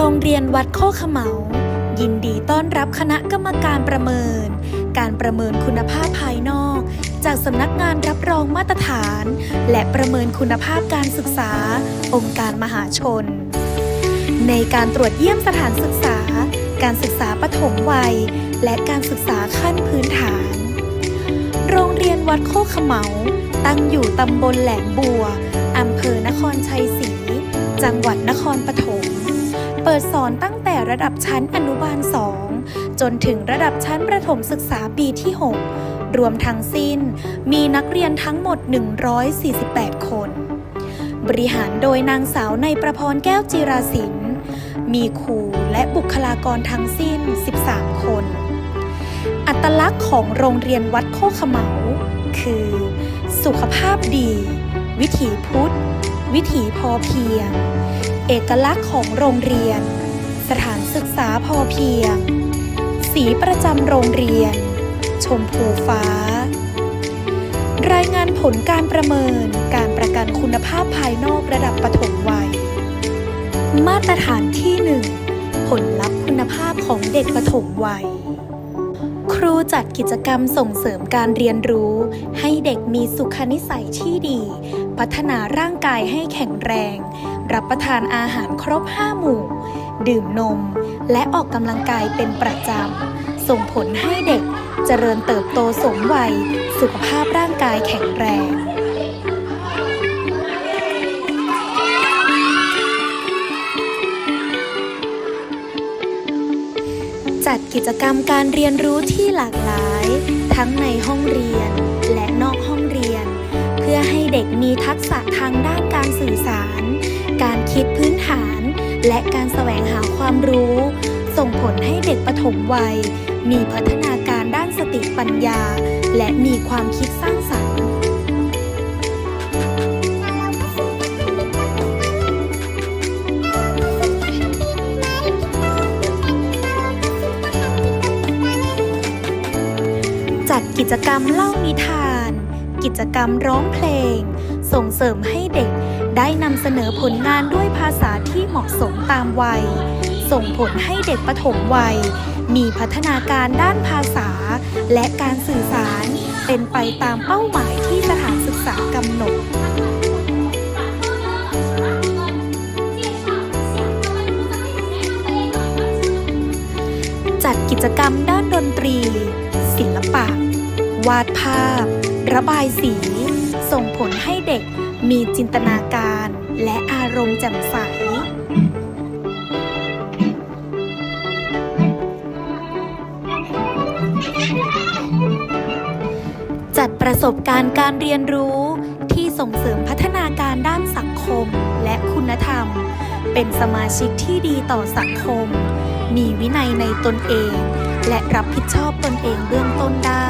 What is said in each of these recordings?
โรงเรียนวัดโคกเขมา ยินดีต้อนรับคณะกรรมการประเมิน การประเมินคุณภาพภายนอก จากสำนักงานรับรองมาตรฐาน และประเมินคุณภาพการศึกษา องค์การมหาชน ในการตรวจเยี่ยมสถานศึกษา การศึกษาปฐมวัย และการศึกษาขั้นพื้นฐาน โรงเรียนวัดโคกเขมา ตั้งอยู่ตำบลแหลมบัวอำเภอนครชัยศรีจังหวัดนครปฐม เปิดสอนตั้งแต่ระดับชั้นอนุบาล 2 จนถึงระดับชั้นประถมศึกษาปีที่ 6 รวมทั้งสิ้นมีนักเรียนทั้งหมด 148 คน บริหารโดยนางสาวในประพรแก้วจีราศิลป์มีครูและบุคลากรทั้งสิ้น 13 คน อัตลักษณ์ของโรงเรียนวัดโคกเขมาคือ สุขภาพดี วิถีพุทธ วิถีพอเพียง เอกลักษณ์ของโรงเรียน สถานศึกษาพอเพียง สีประจำโรงเรียน ชมพูฟ้า รายงานผลการประเมินการประกันคุณภาพภายนอกระดับปฐมวัย มาตรฐานที่ 1 ผลลัพธ์คุณภาพของเด็กปฐมวัยครูจัดกิจกรรมส่งเสริมการเรียนรู้ ให้เด็กมีสุขนิสัยที่ดี พัฒนาร่างกายให้แข็งแรง รับประทานอาหารครบ 5 หมู่ ดื่มนม และออกกำลังกายเป็นประจำ ส่งผลให้เด็กเจริญเติบโตสมวัย สุขภาพร่างกายแข็งแรงจัดกิจกรรมการเรียนรู้ที่หลากหลาย ทั้งในห้องเรียนและนอกห้องเรียน เพื่อให้เด็กมีทักษะทางด้านการสื่อสาร การคิดพื้นฐาน และการแสวงหาความรู้ ส่งผลให้เด็กปฐมวัย มีพัฒนาการด้านสติปัญญา และมีความคิดสร้างสรรค์จัดกิจกรรมเล่านิทาน กิจกรรมร้องเพลง ส่งเสริมให้เด็ก ได้นำเสนอผลงานด้วยภาษาที่เหมาะสมตามวัย ส่งผลให้เด็กปฐมวัย มีพัฒนาการด้านภาษา และการสื่อสาร เป็นไปตามเป้าหมายที่สถานศึกษากำหนดจัดกิจกรรมด้านดนตรี ศิลปะ วาดภาพ ระบายสี ส่งผลให้เด็ก มีจินตนาการและอารมณ์แจ่มใส จัดประสบการณ์การเรียนรู้ที่ส่งเสริมพัฒนาการด้านสังคมและคุณธรรม เป็นสมาชิกที่ดีต่อสังคม มีวินัยในตนเอง และรับผิดชอบตนเองเบื้องต้นได้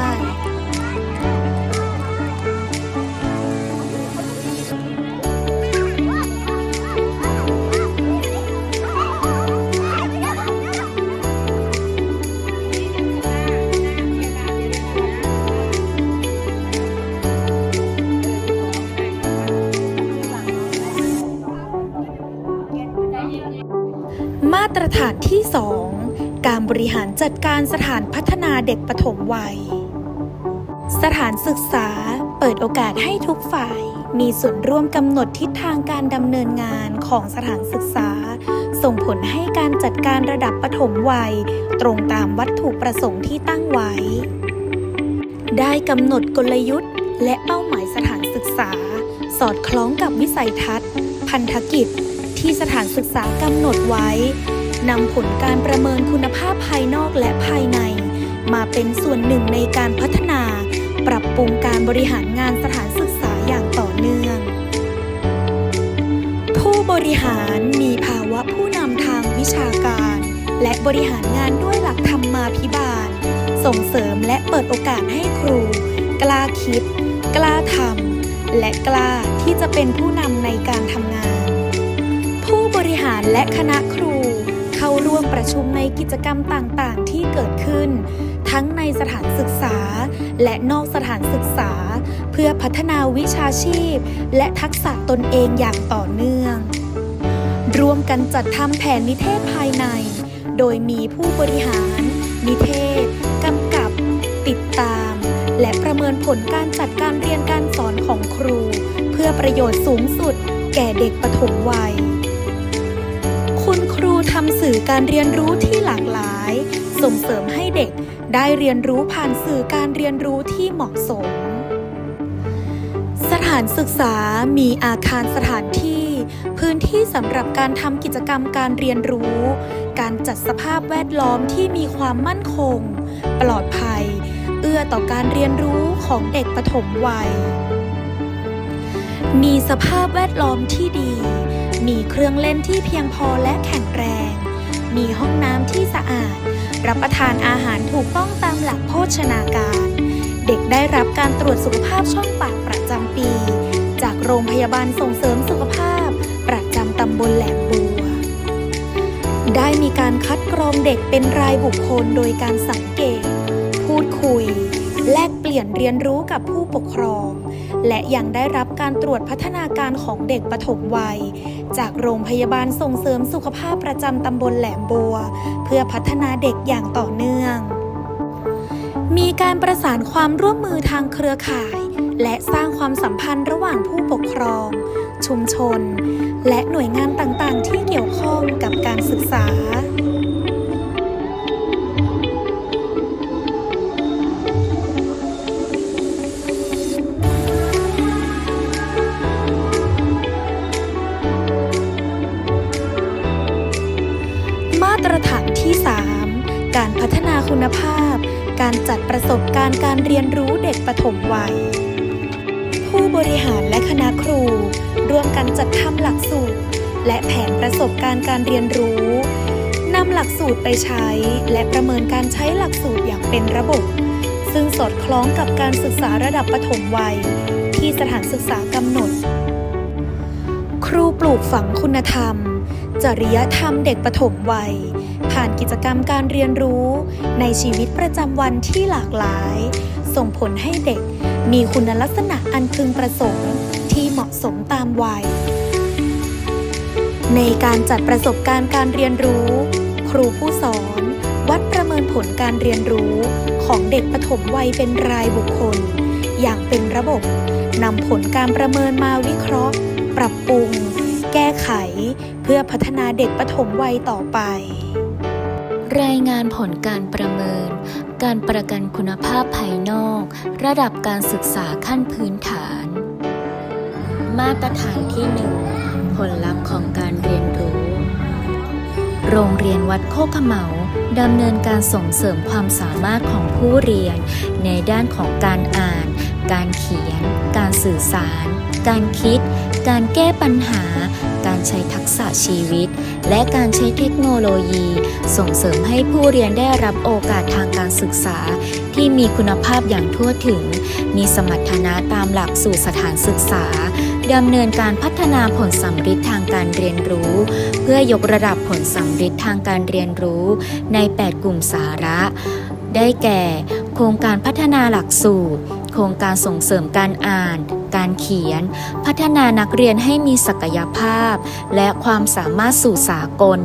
ที่ 2 การบริหารจัดการสถานพัฒนาเด็กปฐมวัย สถานศึกษาเปิดโอกาสให้ทุกฝ่าย มีส่วนร่วมกำหนดทิศทางการดำเนินงานของสถานศึกษา ส่งผลให้การจัดการระดับปฐมวัย ตรงตามวัตถุประสงค์ที่ตั้งไว้ ได้กำหนดกลยุทธ์ และเป้าหมายสถานศึกษา สอดคล้องกับวิสัยทัศน์ พันธกิจที่สถานศึกษากำหนดไว้ นำผลการประเมินคุณภาพภายนอกและภายใน มาเป็นส่วนหนึ่งในการพัฒนา ปรับปรุงการบริหารงานสถานศึกษาอย่างต่อเนื่อง ผู้บริหารมีภาวะผู้นำทางวิชาการ และบริหารงานด้วยหลักธรรมมาภิบาล ส่งเสริมและเปิดโอกาสให้ครู กล้าคิด กล้าทำและกล้าที่จะเป็นผู้นำในการทำงาน ผู้บริหารและคณะครูาร่วมประชุมในกิจกรรมต่างๆ ที่เกิดขึ้น ทั้งในสถานศึกษา และนอกสถานศึกษา เพื่อพัฒนาวิชาชีพ และทักษะตนเองอย่างต่อเนื่อง ร่วมกันจัดทำแผนนิเทศภายใน โดยมีผู้บริหาร นิเทศกำกับ ติดตาม และประเมินผลการจัดการเรียนการสอนของครู เพื่อประโยชน์สูงสุด แก่เด็กปฐมวัยำสื่อการเรียนรู้ที่หลากหลาย ส่งเสริมให้เด็กได้เรียนรู้ผ่านสื่อการเรียนรู้ที่เหมาะสม สถานศึกษามีอาคารสถานที่ พื้นที่สำหรับการทำกิจกรรมการเรียนรู้ การจัดสภาพแวดล้อมที่มีความมั่นคง ปลอดภัย เอื้อต่อการเรียนรู้ของเด็กปฐมวัย มีสภาพแวดล้อมที่ดี มีเครื่องเล่นที่เพียงพอและแข็งแรง มีห้องน้ำที่สะอาด รับประทานอาหารถูกต้องตามหลักโภชนาการ เด็กได้รับการตรวจสุขภาพช่องปากประจำปี จากโรงพยาบาลส่งเสริมสุขภาพ ประจำตำบลแหลมบัว ได้มีการคัดกรองเด็กเป็นรายบุคคลโดยการสังเกต พูดคุย แลกเปลี่ยนเรียนรู้กับผู้ปกครอง และยังได้รับการตรวจพัฒนาการของเด็กปฐมวัย จากโรงพยาบาลส่งเสริมสุขภาพประจำตำบลแหลมบัว เพื่อพัฒนาเด็กอย่างต่อเนื่อง มีการประสานความร่วมมือทางเครือข่าย และสร้างความสัมพันธ์ระหว่างผู้ปกครอง ชุมชน และหน่วยงานต่างๆ ที่เกี่ยวข้องกับการศึกษา ตรฐานที่ 3 การพัฒนาคุณภาพ การจัดประสบการณ์การเรียนรู้เด็กปฐมวัย ผู้บริหารและคณะครู ร่วมกันจัดทำหลักสูตร และแผนประสบการณ์การเรียนรู้นำหลักสูตรไปใช้ และประเมินการใช้หลักสูตรอย่างเป็นระบบ ซึ่งสอดคล้องกับการศึกษาระดับปฐมวัย ที่สถานศึกษากำหนด ครูปลูกฝังคุณธรรม จริยธรรมเด็กปฐมวัย ผ่านกิจกรรมการเรียนรู้ ในชีวิตประจำวันที่หลากหลาย ส่งผลให้เด็กมีคุณลักษณะอันพึงประสงค์ที่เหมาะสมตามวัย ในการจัดประสบการณ์การเรียนรู้ ครูผู้สอน วัดประเมินผลการเรียนรู้ของเด็กปฐมวัยเป็นรายบุคคล อย่างเป็นระบบนำผลการประเมินมาวิเคราะห์ ปรับปรุง แก้ไข พื่อพัฒนาเด็กปฐมวัยต่อไป รายงานผลการประเมิน การประกันคุณภาพภายนอก ระดับการศึกษาขั้นพื้นฐาน มาตรฐานที่ 1 ผลลัพธ์ของการเรียนรู้ โรงเรียนวัดโคกขเหมาดำเนินการส่งเสริมความสามารถของผู้เรียน ในด้านของการอ่าน การเขียน การสื่อสาร การคิด การแก้ปัญหา การใช้ทักษะชีวิต และการใช้เทคโนโลยี ส่งเสริมให้ผู้เรียนได้รับโอกาสทางการศึกษา ที่มีคุณภาพอย่างทั่วถึง มีสมรรถนะตามหลักสู่สถานศึกษาดำเนินการพัฒนาผลสัมฤทธิ์ทางการเรียนรู้ เพื่อยกระดับผลสัมฤทธิ์ทางการเรียนรู้ ใน 8 กลุ่มสาระ ได้แก่ โครงการพัฒนาหลักสูตร ครงการส่งเสริมการอ่าน การเขียน พัฒนานักเรียนให้มีศักยภาพ และความสามารถสู่สากล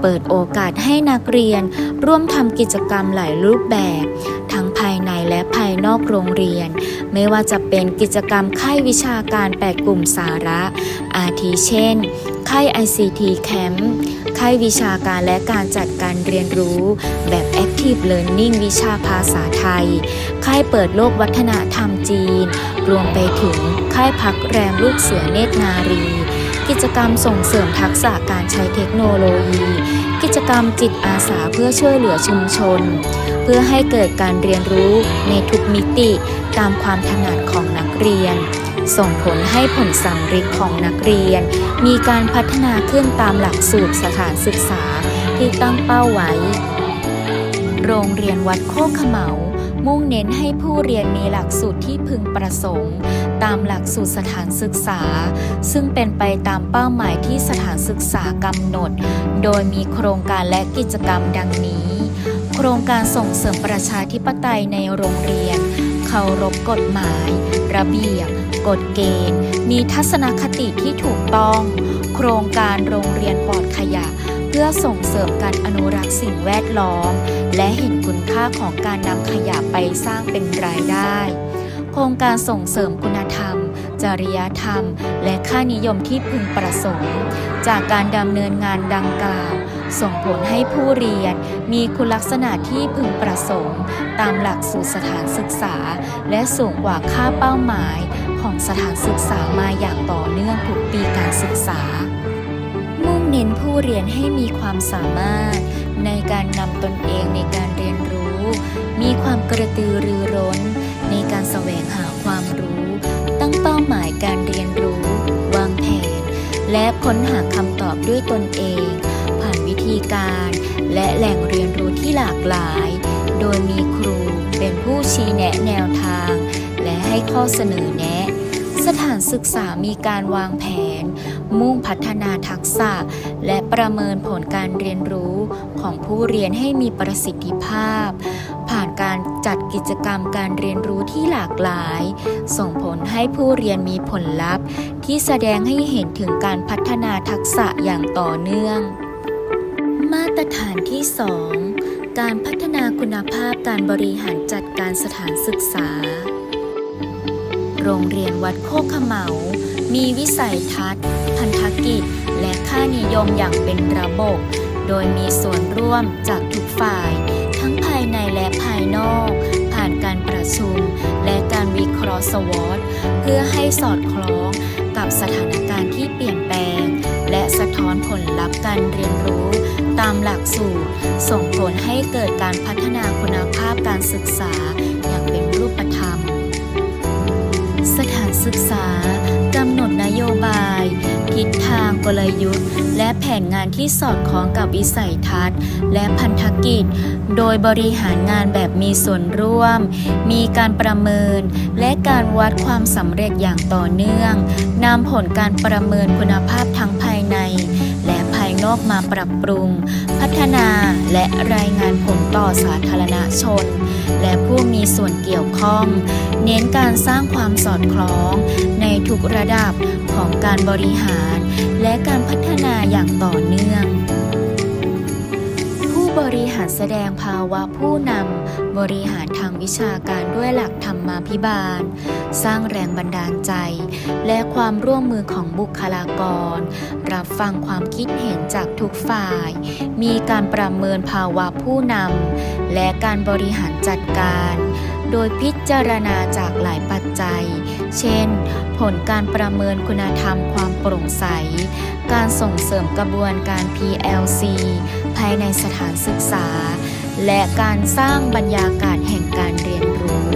เปิดโอกาสให้นักเรียนร่วมทำกิจกรรมหลายรูปแบบ ทั้งภายในและภายนอกโรงเรียน ไม่ว่าจะเป็นกิจกรรมค่ายวิชาการ8กลุ่มสาระ อาทิเช่น ค่าย ICT Camp ค่ายวิชาการและการจัดการเรียนรู้แบบ Active Learning วิชาภาษาไทย ค่ายเปิดโลกวัฒนธรรมจีน รวมไปถึงค่ายพักแรมลูกเสือเนตรนารี กิจกรรมส่งเสริมทักษะการใช้เทคโนโลยี กิจกรรมจิตอาสาเพื่อช่วยเหลือชุมชน เพื่อให้เกิดการเรียนรู้ในทุกมิติตามความถนัดของนักเรียน ส่งผลให้ผลสัมฤทธิ์ของนักเรียน มีการพัฒนาขึ้นตามหลักสูตรสถานศึกษาที่ตั้งเป้าไว้ โรงเรียนวัดโคกขเมามุ่งเน้นให้ผู้เรียนมีหลักสูตรที่พึงประสงค์ ตามหลักสูตรสถานศึกษา ซึ่งเป็นไปตามเป้าหมายที่สถานศึกษากำหนด โดยมีโครงการและกิจกรรมดังนี้ โครงการส่งเสริมประชาธิปไตยในโรงเรียน เคารพกฎหมาย ระเบียบ กฎเกณฑ์ มีทัศนคติที่ถูกต้องโโครงการโรงเรียนปลอดขยะ เพื่อส่งเสริมการอนุรักษ์สิ่งแวดล้อม และเห็นคุณค่าของการนำขยะไปสร้างเป็นรายได้ โครงการส่งเสริมคุณธรรม จริยธรรม และค่านิยมที่พึงประสงค์ จากการดำเนินงานดังกล่าวส่งผลให้ผู้เรียนมีคุณลักษณะที่พึงประสงค์ ตามหลักสูตรสถานศึกษา และสูงกว่าค่าเป้าหมาย ของสถานศึกษามาอย่างต่อเนื่องทุกปีการศึกษา มุ่งเน้นผู้เรียนให้มีความสามารถ ในการนำตนเองในการเรียนรู้ มีความกระตือรือร้น ในการแสวงหาความรู้ ตั้งเป้าหมายการเรียนรู้ วางแผน และค้นหาคำตอบด้วยตนเอง ผ่านวิธีการและแหล่งเรียนรู้ที่หลากหลาย โดยมีครูเป็นผู้ชี้แนะแนวทาง และให้ข้อเสนอแนะ ถานศึกษามีการวางแผน มุ่งพัฒนาทักษะ และประเมินผลการเรียนรู้ของผู้เรียนให้มีประสิทธิภาพ ผ่านการจัดกิจกรรมการเรียนรู้ที่หลากหลาย ส่งผลให้ผู้เรียนมีผลลัพธ์ ที่แสดงให้เห็นถึงการพัฒนาทักษะอย่างต่อเนื่อง มาตรฐานที่ 2 การพัฒนาคุณภาพการบริหารจัดการสถานศึกษา โรงเรียนวัดโคกขมเหามีวิสัยทัศน์ พันธกิจ และค่านิยมอย่างเป็นระบบ โดยมีส่วนร่วมจากทุกฝ่าย ทั้งภายในและภายนอก ผ่านการประชุม และการวิเคราะห์สวอตเพื่อให้สอดคล้องกับสถานการณ์ที่เปลี่ยนแปลง และสะท้อนผลลัพธ์การเรียนรู้ ตามหลักสูตร ส่งผลให้เกิดการพัฒนาคุณภาพการศึกษา ศึกษากำหนดนโยบาย ทิศทางกลยุทธ์ และแผนงานที่สอดคล้องกับวิสัยทัศน์ และพันธกิจ โดยบริหารงานแบบมีส่วนร่วม มีการประเมิน และการวัดความสำเร็จอย่างต่อเนื่องนำผลการประเมินคุณภาพทั้งภายในและภายน อกมาปรับปรุง พัฒนาและรายงานผลต่อสาธารณชน และผู้มีส่วนเกี่ยวข้อง เน้นการสร้างความสอดคล้อง ในทุกระดับของการบริหาร และการพัฒนาอย่างต่อเนื่อง บริหารแสดงภาวะผู้นำบริหารทางวิชาการด้วยหลักธรรมาภิบาล สร้างแรงบันดาลใจ และความร่วมมือของบุคลากร รับฟังความคิดเห็นจากทุกฝ่าย มีการประเมินภาวะผู้นำและการบริหารจัดการ โดยพิจารณาจากหลายปัจจัย เช่น ผลการประเมินคุณธรรมความโปร่งใส การส่งเสริมกระบวนการ PLC ภายในสถานศึกษา และการสร้างบรรยากาศแห่งการเรียนรู้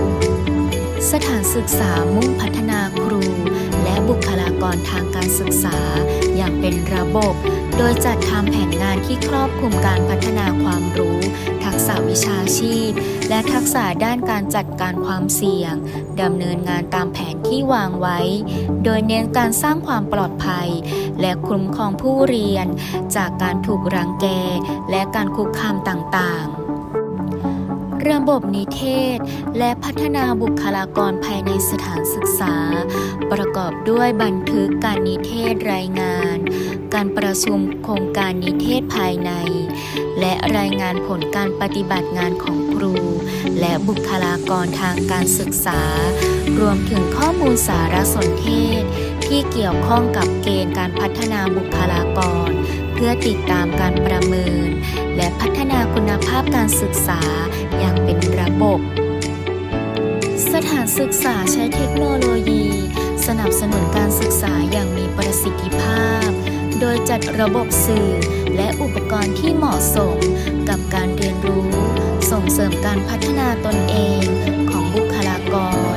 สถานศึกษามุ่งพัฒนาครู และบุคลากรทางการศึกษา อย่างเป็นระบบ โดยจัดทำแผนงานที่ครอบคลุมการพัฒนาความรู้ ษะวิชาชีพ และทักษะด้านการจัดการความเสี่ยงดำเนินงานตามแผนที่วางไว้ โดยเน้นการสร้างความปลอดภัย และคุ้มครองผู้เรียน จากการถูกรังแกและการคุกคามต่างๆ ระบบนิเทศ และพัฒนาบุคลากรภายในสถานศึกษา ประกอบด้วยบันทึกการนิเทศรายงาน การประชุมโครงการนิเทศภายใน และรายงานผลการปฏิบัติงานของครู และบุคลากรทางการศึกษา รวมถึงข้อมูลสารสนเทศ ที่เกี่ยวข้องกับเกณฑ์การพัฒนาบุคลากร พื่อติดตามการประเมิน และพัฒนาคุณภาพการศึกษาอย่างเป็นระบบ สถานศึกษาใช้เทคโนโลยี สนับสนุนการศึกษาอย่างมีประสิทธิภาพ โดยจัดระบบสื่อและอุปกรณ์ที่เหมาะสมกับการเรียนรู้ ส่งเสริมการพัฒนาตนเองของบุคลากร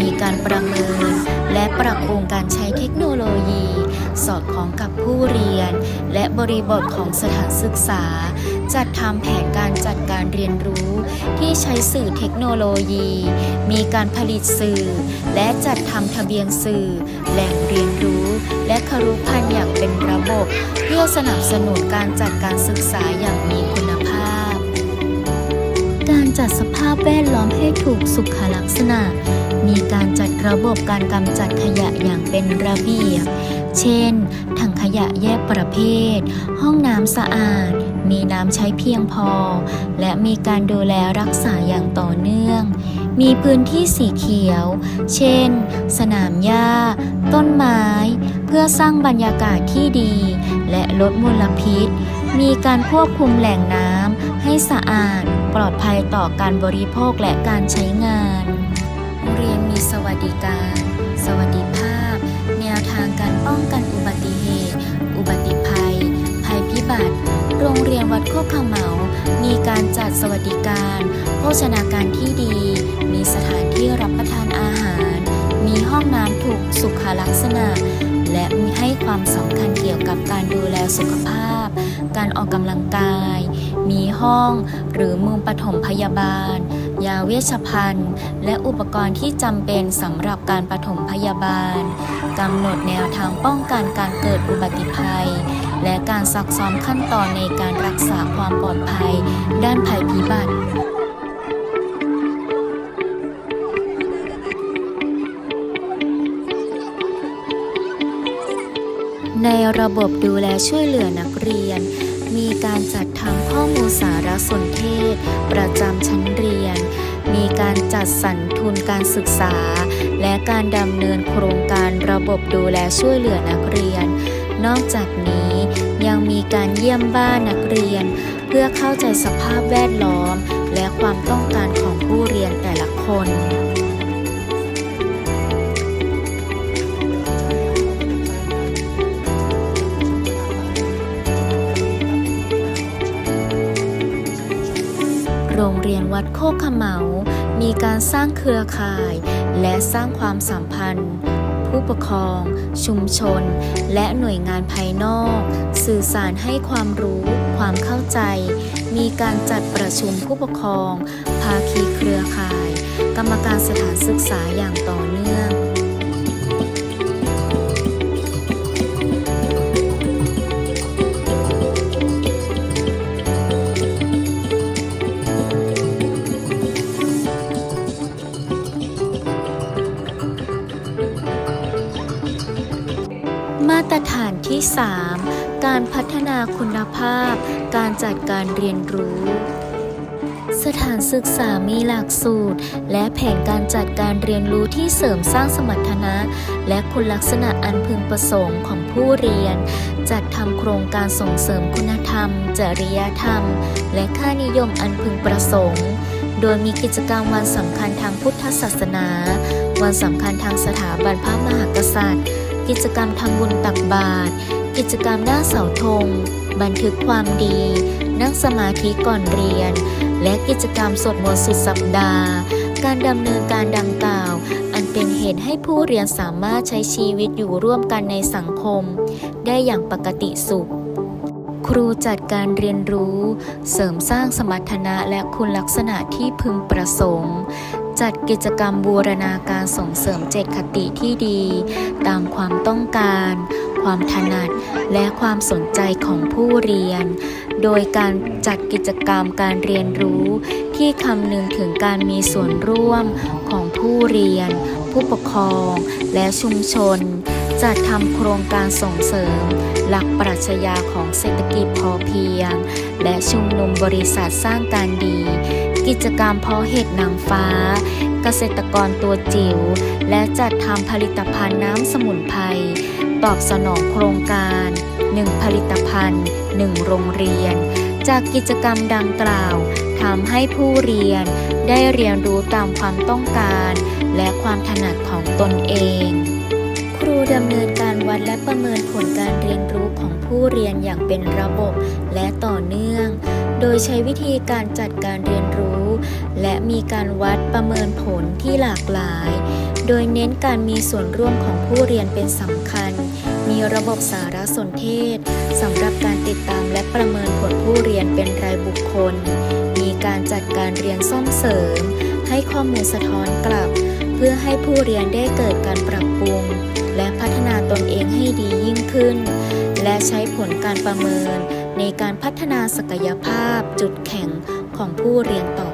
มีการประเมิน และปรับปรุงการใช้เทคโนโลยี สอดคล้องกับผู้เรียน และบริบทของสถานศึกษา จัดทำแผนการจัดการเรียนรู้ ที่ใช้สื่อเทคโนโลยี มีการผลิตสื่อ และจัดทำทะเบียนสื่อ แหล่งเรียนรู้ และครุพันธ์อย่างเป็นระบบ เพื่อสนับสนุนการจัดการศึกษาอย่างมีคุณภาพ การจัดสภาพแวดล้อมให้ถูกสุขลักษณะมีการจัดระบบการกำจัดขยะอย่างเป็นระเบียบ เช่น ถังขยะแยกประเภท ห้องน้ำสะอาด มีน้ำใช้เพียงพอ และมีการดูแลรักษาอย่างต่อเนื่อง มีพื้นที่สีเขียว เช่น สนามหญ้า ต้นไม้ เพื่อสร้างบรรยากาศที่ดี และลดมลพิษ มีการควบคุมแหล่งน้ำให้สะอาด ปลอดภัยต่อการบริโภคและการใช้งาน โรงเรียนมีสวัสดิการ องกันอุบัติเหตุ อุบัติภัย ภัยพิบัติ โรงเรียนวัดโคกขเหมามีการจัดสวัสดิการ โภชนาการที่ดี มีสถานที่รับประทานอาหาร มีห้องน้ำถูกสุขลักษณะ และมีให้ความสำคัญเกี่ยวกับการดูแลสุขภาพ การออกกำลังกาย มีห้องหรือมุมปฐมพยาบาลยาเวชภัณฑ์ และอุปกรณ์ที่จำเป็นสำหรับการปฐมพยาบาล กำหนดแนวทางป้องกันการเกิดอุบัติภัย และการซักซ้อมขั้นตอนในการรักษาความปลอดภัย ด้านภัยพิบัติในระบบดูแลช่วยเหลือนักเรียน มีการจัดทำข้อมูลสารสนเทศ ประจำชั้นเรียน มีการจัดสรรทุนการศึกษา และการดำเนินโครงการระบบดูแลช่วยเหลือนักเรียน นอกจากนี้ยังมีการเยี่ยมบ้านนักเรียน เพื่อเข้าใจสภาพแวดล้อม และความต้องการของผู้เรียนแต่ละคนโรงเรียนวัดโคกขเหมา การสร้างเครือข่าย และสร้างความสัมพันธ์ ผู้ปกครอง ชุมชน และหน่วยงานภายนอก สื่อสารให้ความรู้ ความเข้าใจ มีการจัดประชุมผู้ปกครอง ภาคีเครือข่าย กรรมการสถานศึกษาอย่างต่อเนื่อง ที่ 3 การพัฒนาคุณภาพ การจัดการเรียนรู้ สถานศึกษามีหลักสูตร และแผนการจัดการเรียนรู้ที่เสริมสร้างสมรรถนะ และคุณลักษณะอันพึงประสงค์ของผู้เรียน จัดทำโครงการส่งเสริมคุณธรรม จริยธรรม และค่านิยมอันพึงประสงค์ โดยมีกิจกรรมวันสำคัญทางพุทธศาสนา วันสำคัญทางสถาบันพระมหากษัตริย์ กิจกรรมทำบุญตักบาตรกิจกรรมหน้าเสาธง บันทึกความดี นั่งสมาธิก่อนเรียน และกิจกรรมสวดมนต์สุดสัปดาห์ การดำเนินการดังกล่าว อันเป็นเหตุให้ผู้เรียนสามารถใช้ชีวิตอยู่ร่วมกันในสังคม ได้อย่างปกติสุข ครูจัดการเรียนรู้ เสริมสร้างสมรรถนะและคุณลักษณะที่พึงประสงค์ จัดกิจกรรมบูรณาการส่งเสริมเจตคติที่ดี ตามความต้องการ ความถนัด และความสนใจของผู้เรียน โดยการจัดกิจกรรมการเรียนรู้ ที่คำนึงถึงการมีส่วนร่วมของผู้เรียน ผู้ปกครอง และชุมชน จัดทำโครงการส่งเสริม หลักปรัชญาของเศรษฐกิจพอเพียง และชุมนุมบริษัทสร้างการดี กิจกรรมเพาะเห็ดนางฟ้า เกษตรกรตัวจิ๋ว และจัดทำผลิตภัณฑ์น้ำสมุนไพร ตอบสนองโครงการ 1 ผลิตภัณฑ์ 1 โรงเรียน จากกิจกรรมดังกล่าวทำให้ผู้เรียนได้เรียนรู้ตามความต้องการ และความถนัดของตนเอง ครูดำเนินการวัดและประเมินผลการเรียนรู้ของผู้เรียนอย่างเป็นระบบและต่อเนื่อง โดยใช้วิธีการจัดการเรียนรู้ และมีการวัดประเมินผลที่หลากหลาย โดยเน้นการมีส่วนร่วมของผู้เรียนเป็นสำคัญ มีระบบสารสนเทศสำหรับการติดตามและประเมินผลผู้เรียนเป็นรายบุคคล มีการจัดการเรียนซ่อมเสริม ให้ข้อมูลสะท้อนกลับ เพื่อให้ผู้เรียนได้เกิดการปรับปรุง และพัฒนาตนเองให้ดียิ่งขึ้น และใช้ผลการประเมิน ในการพัฒนาศักยภาพจุดแข็งของผู้เรียนต่อ